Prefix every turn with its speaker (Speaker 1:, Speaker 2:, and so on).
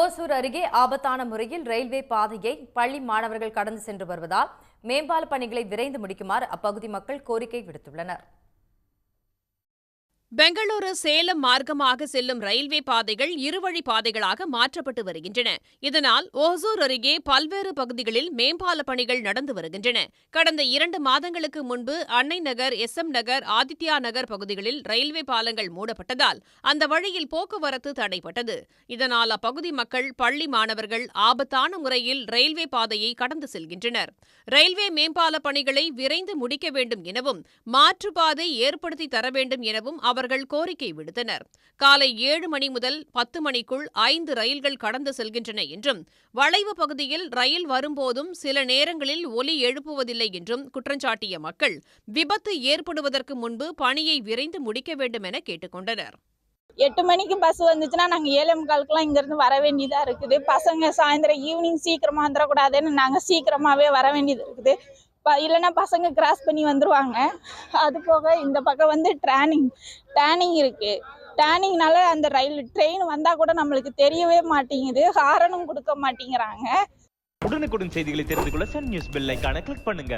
Speaker 1: ஓசூர் அருகே ஆபத்தான முறையில் ரயில்வே பாதையை பள்ளி மாணவர்கள் கடந்து சென்று வருவதால் மேம்பால பணிகளை விரைந்து முடிக்குமாறு அப்பகுதி மக்கள் கோரிக்கை விடுத்துள்ளனர்.
Speaker 2: பெங்களூரு சேலம் மார்க்கமாக செல்லும் ரயில்வே பாதைகள் இருவழி பாதைகளாக மாற்றப்பட்டு வருகின்றன. இதனால் ஓசூர் அருகே பல்வேறு பகுதிகளில் மேம்பால பணிகள் நடந்து வருகின்றன. கடந்த இரண்டு மாதங்களுக்கு முன்பு அன்னை நகர் எஸ் எம் நகர் ஆதித்யா நகர் பகுதிகளில் ரயில்வே பாலங்கள் மூடப்பட்டதால் அந்த வழியில் போக்குவரத்து தடைப்பட்டது. இதனால் அப்பகுதி மக்கள் பள்ளி மாணவர்கள் ஆபத்தான முறையில் ரயில்வே பாதையை கடந்து செல்கின்றனர். ரயில்வே மேம்பால பணிகளை விரைந்து முடிக்க வேண்டும் எனவும் மாற்றுப்பாதை ஏற்படுத்தி தர வேண்டும் எனவும் அவர் அவர்கள் கோரிக்கை விடுத்தனர். காலை ஏழு மணி முதல் பத்து மணிக்குள் ஐந்து ரயில்கள் கடந்து செல்கின்றன என்றும் வளைவு பகுதியில் ரயில் வரும்போதும் சில நேரங்களில் ஒலி எழுப்புவதில்லை என்றும் குற்றஞ்சாட்டிய மக்கள் விபத்து ஏற்படுவதற்கு முன்பு பணியை விரைந்து முடிக்க வேண்டும் என கேட்டுக்கொண்டனர்.
Speaker 3: எட்டு மணிக்கு பஸ் வந்துச்சுன்னா நாங்கள் ஏழே முக்காலுக்குலாம் இங்கேருந்து வர வேண்டியதாக இருக்குது. பசங்க சாயந்தரம் ஈவினிங் சீக்கிரமாக வந்துடக்கூடாதுன்னு நாங்கள் சீக்கிரமாகவே வர வேண்டியது இருக்குது. இல்லைன்னா பசங்க கிராஸ் பண்ணி வந்துடுவாங்க அது போக இந்த பக்கம் வந்து ட்ரானிங் டேனிங் இருக்குது டேனிங்னால அந்த ரயில் ட்ரெயின் வந்தால் கூட நம்மளுக்கு தெரியவே மாட்டேங்குது. ஹாரனும் கொடுக்க மாட்டேங்கிறாங்க.
Speaker 4: உடனுக்குடன் செய்திகளை தெரிந்து கொள்ள சன் நியூஸ் பெல் ஐக்கான கிளிக் பண்ணுங்க.